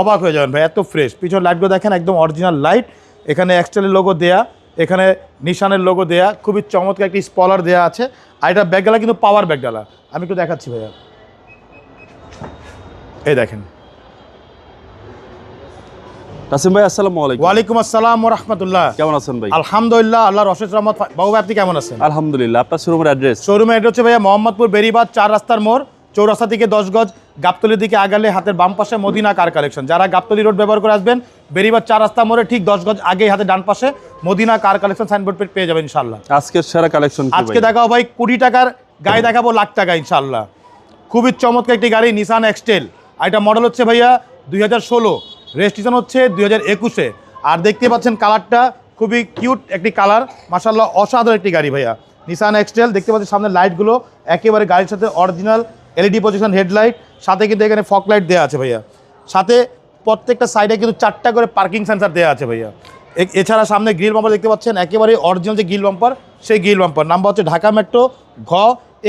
অবাক হয়ে যাবেন ভাই এত ফ্রেশ পিছনে লাইটগুলো দেখেন একদম অরিজিনাল লাইট এখানে এক্সটেলের লোগো দেয়া এখানে নিশানের লোগো দেয়া খুবই চমৎকার একটি স্পলার দেয়া আছে। আর এটা ব্যাগডালা কিন্তু পাওয়ার ব্যাগডালা। আমি একটু দেখাচ্ছি ভাইয়া। এই দেখেন। ভাই আসসালামু আলাইকুম। ওয়ালাইকুম আসসালাম রহমতুল্লাহ। কেমন আছেন ভাই? আলহামদুলিল্লাহ আল্লাহর অশেষ রহমত। বাবু ভাই, আপনি কেমন আছেন? আলহামদুলিল্লাহ আপনার শোরুমের অ্যাড্রেস শোরুমে এটা হচ্ছে ভাইয়া মোহাম্মদপুর বেরিবাদ চার রাস্তার মোড় চৌরাস্তা থেকে দশ গজ। গাবতলির দিকে আগালে হাতের বাম পাশে মদিনা কার কালেকশন যারা গাবতলি রোড ব্যবহার করে আসবেন বেরিবার চার রাস্তা মোড়ে ঠিক দশ গজ আগেই হাতে ডান পাশে মদিনা কার কালেকশন সাইনবোর্ড পেয়ে যাবেন ইনশাল্লাহ আজকের সেরা কালেকশন আজকে দেখাও ভাই কুড়ি টাকার গায়ে দেখাবো লাখ টাকা ইনশাল্লাহ খুবই চমৎকার একটি গাড়ি নিসান এক্সটেল আর এটা মডেল হচ্ছে ভাইয়া দুই হাজার ষোলো রেজিস্ট্রেশন হচ্ছে দুই হাজার একুশে। আর দেখতে পাচ্ছেন কালারটা খুবই কিউট একটি কালার মাসাল্লাহ অসাধারণ একটি গাড়ি ভাইয়া। নিসান এক্সটেল দেখতে পাচ্ছেন সামনে লাইটগুলো একেবারে গাড়ির সাথে অরিজিনাল এলইডি পজিশন হেডলাইট সাথে কিন্তু এখানে ফক লাইট দেওয়া আছে ভাইয়া। সাথে প্রত্যেকটা সাইডে কিন্তু চারটা করে পার্কিং সেন্সার দেওয়া আছে ভাইয়া। এছাড়া সামনে গ্রিল বাম্পার দেখতে পাচ্ছেন, একেবারে অরিজিনাল যে গ্রিল বাম্পার সেই গ্রিল বাম্পার নাম্বার হচ্ছে ঢাকা মেট্রো ঘ,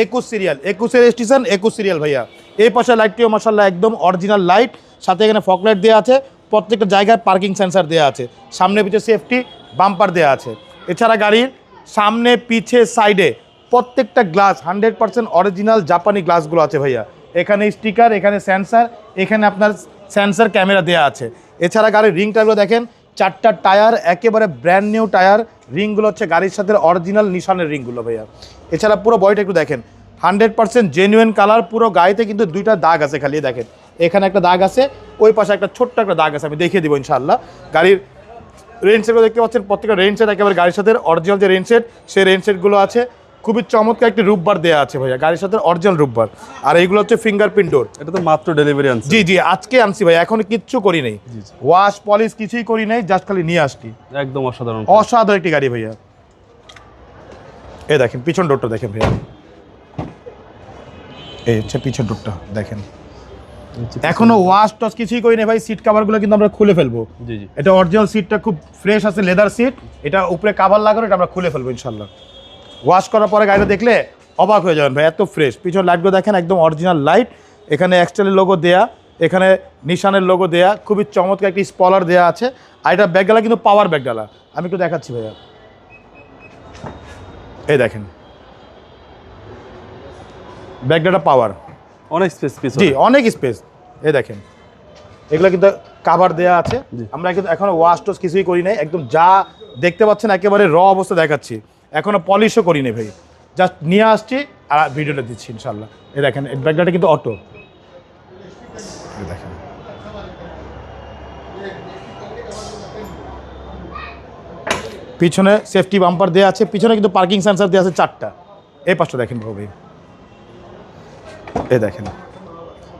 একুশ সিরিয়াল একুশের স্টেশন একুশ সিরিয়াল ভাইয়া। এই পাশে লাইটটিও মশাল্লাহ একদম অরিজিনাল লাইট সাথে এখানে ফক লাইট দেওয়া আছে। প্রত্যেকটা জায়গায় পার্কিং সেন্সার দেওয়া আছে। সামনে পিছে সেফটি বাম্পার দেওয়া আছে। এছাড়া গাড়ির সামনে, পিছে সাইডে প্রত্যেকটা গ্লাস হান্ড্রেড পার্সেন্ট অরিজিনাল জাপানি গ্লাসগুলো আছে ভাইয়া। এখানে স্টিকার, এখানে সেন্সার এখানে আপনার সেন্সার ক্যামেরা দেওয়া আছে। এছাড়া গাড়ির রিং টায়ারগুলো দেখেন, চারটা টায়ার, একেবারে ব্র্যান্ড নিউ টায়ার। রিংগুলো হচ্ছে গাড়ির সাথে অরিজিনাল নিশানের রিংগুলো ভাইয়া। এছাড়া পুরো বডিটা একটু দেখেন হান্ড্রেড পার্সেন্ট জেনুইন কালার পুরো গাড়িতে কিন্তু দুইটা দাগ আছে খালি দেখেন। এখানে একটা দাগ আছে, ওই পাশে একটা ছোট্ট একটা দাগ আছে, আমি দেখিয়ে দিব ইনশাআল্লাহ। গাড়ির রেন সেটগুলো দেখতে পাচ্ছেন, প্রত্যেকটা রেন সেট একেবারে গাড়ির সাথে অরিজিনাল যে রেন সেট সেই রেন সেটগুলো আছে। খুবই চমৎকার একটি রূপবার দেওয়া আছে ভাইয়া গাড়ির সাথে অরিজিনাল রূপবার। আর এইগুলো হচ্ছে ফিঙ্গারপ্রিন্ট ডোর এটা তো মাত্র ডেলিভারি আনছে। জি জি আজকে আনছি ভাই এখন কিচ্ছু করি নাই। ওয়াশ পলিশ কিছুই করি নাই জাস্ট খালি নিয়ে আসছি। একদম অসাধারণ। অসাধারণ একটি গাড়ি ভাইয়া। এই দেখেন পিছন ডোরটা দেখেন ভাইয়া। এই হচ্ছে পিছন ডোরটা দেখেন। এখনও ওয়াশ টস কিছুই করি নাই ভাই সিট কাভারগুলো কিন্তু আমরা খুলে ফেলব। জি জি। এটা অরিজিনাল সিটটা খুব ফ্রেশ আছে লেদার সিট এটা উপরে কাভার লাগানো এটা আমরা খুলে ফেলব ইনশাল্লাহ ওয়াশ করার পরে গাড়িটা দেখলে অবাক হয়ে যাবেন ভাই এত ফ্রেশ পিছন লাইটগুলো দেখেন একদম অরিজিনাল লাইট এখানে এক্সটেলের লোগো দেয়া এখানে নিশানের লোগো দেয়া খুবই চমৎকার একটি স্পলার দেয়া আছে। আর এটা ব্যাগডালা কিন্তু পাওয়ার ব্যাগডালা আমি একটু দেখাচ্ছি ভাইয়া। এই দেখেন। ব্যাগডালা পাওয়ার অনেক স্পেস পিস জি অনেক স্পেস এই দেখেন। এগুলো কিন্তু কাভার দেওয়া আছে। আমরা কিন্তু এখনও ওয়াশ টোস কিছুই করি নাই। একদম যা দেখতে পাচ্ছেন একেবারে র অবস্থা দেখাচ্ছি। এখনও পলিশও করি নাই ভাই। জাস্ট নিয়ে আসছি আর ভিডিওটা দিচ্ছি ইনশাল্লাহ এ দেখেন এই ব্যাগটা কিন্তু অটো দেখেন। পিছনে সেফটি বাম্পার দেওয়া আছে পিছনে কিন্তু পার্কিং সেন্সার দেওয়া আছে চারটা। এই পাশটা দেখেন ভাবি এ দেখেন।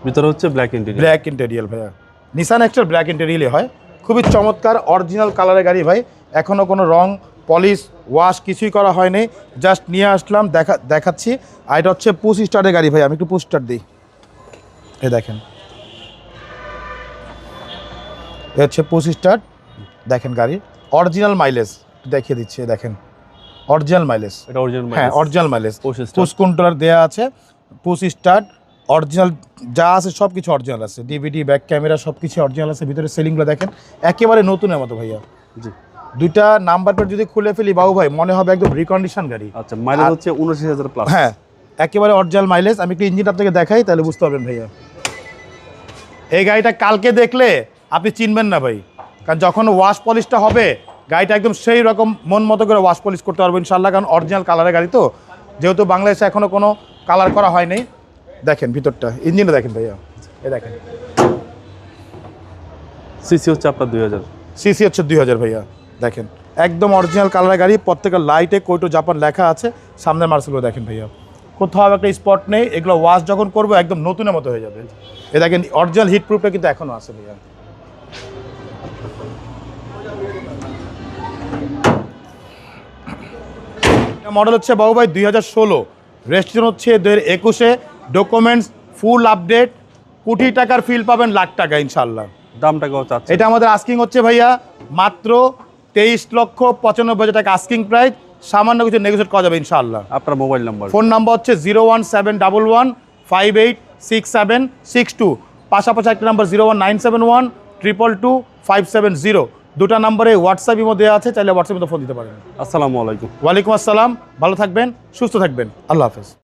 ভিতরে হচ্ছে ব্ল্যাক ইন্টেরিয়র ব্ল্যাক ইন্টেরিয়াল ভাইয়া। নিসান এক্সটার ব্ল্যাক ইন্টেরিয়ালই হয়। খুবই চমৎকার অরিজিনাল কালারের গাড়ি ভাই। এখনও কোনো রং পলিশ ওয়াশ কিছুই করা হয়নি। জাস্ট নিয়ে আসলাম দেখা দেখাচ্ছি। আর এটা হচ্ছে পুশ স্টারের গাড়ি ভাই আমি একটু পুশ স্টার দিই। এ দেখেন। এ হচ্ছে পুশ স্টার দেখেন গাড়ি অরিজিনাল মাইলেজ দেখিয়ে দিচ্ছি দেখেন। অরিজিনাল মাইলেজ এটা অরিজিনাল হ্যাঁ অরিজিনাল মাইলেজ। পুশ কন্ট্রোলার দেওয়া আছে পুশ স্টার্ট অরিজিনাল যা আছে সব কিছু অরিজিনাল আছে। ডিভিডি ব্যাক ক্যামেরা সব কিছু অরিজিনাল আছে। ভিতরে সেলিংগুলো দেখেন একেবারে নতুনের মতো ভাইয়া। জি। দুইটা নাম্বার প্লেট যদি খুলে ফেলি বাবু ভাই মনে হবে একদম রিকন্ডিশন গাড়ি। আচ্ছা মাইলেজ হচ্ছে উনআশি হাজার প্লাস হ্যাঁ একেবারে অরিজিনাল মাইলেজ আমি একটু ইঞ্জিন আপনাকে দেখাই তাহলে বুঝতে পারবেন ভাইয়া। এই গাড়িটা কালকে দেখলে আপনি চিনবেন না ভাই। কারণ যখন ওয়াশ পলিশটা হবে গাড়িটা একদম সেই রকম মন মতো করে ওয়াশ পলিশ করতে পারব ইনশাল্লাহ কারণ অরিজিনাল কালারের গাড়ি তো। যেহেতু বাংলাদেশে এখনও কোনো কালার করা হয়নি দেখেন ভিতরটা ইঞ্জিনটা দেখেন ভাইয়া। এই দেখেন। সিসি হচ্ছে আপনার দুই হাজার। সিসি হচ্ছে দুই হাজার ভাইয়া। দেখেন একদম অরিজিনাল কালারের গাড়ি প্রত্যেকের লাইটে কোইটো জাপান লেখা আছে। সামনের মার্সেলগুলো দেখেন ভাইয়া। কোথাও একটা স্পট নেই এগুলো ওয়াশ যখন করব একদম নতুনের মতো হয়ে যাবে। এ দেখেন অরিজিনাল হিট প্রুফটা কিন্তু এখনও আছে ভাইয়া। মডেল হচ্ছে বাবু ভাই দুই হাজার ষোলো। রেজিস্ট্রেশন হচ্ছে দু হাজার একুশে। ডকুমেন্টস ফুল আপডেট কোটি টাকার ফিল পাবেন লাখ টাকা ইনশাল্লাহ দামটা কত এটা আমাদের আস্কিং হচ্ছে ভাইয়া মাত্র তেইশ লক্ষ পঁচানব্বই হাজার টাকা আস্কিং প্রাইস সামান্য কিছু নেগোসিয়েট করা যাবে ইনশাআল্লাহ। আপনার মোবাইল নাম্বার ফোন নাম্বার হচ্ছে zero one seven double one five eight six seven six two পাশাপাশি একটা number zero one nine seven one triple two five seven zero দুটা নাম্বারে হোয়াটসঅ্যাপের মধ্যে আছে চাইলে হোয়াটসঅ্যাপে ফোন দিতে পারেন। আসসালামু আলাইকুম। ওয়ালাইকুম আসসালাম ভালো থাকবেন সুস্থ থাকবেন। আল্লাহ হাফেজ।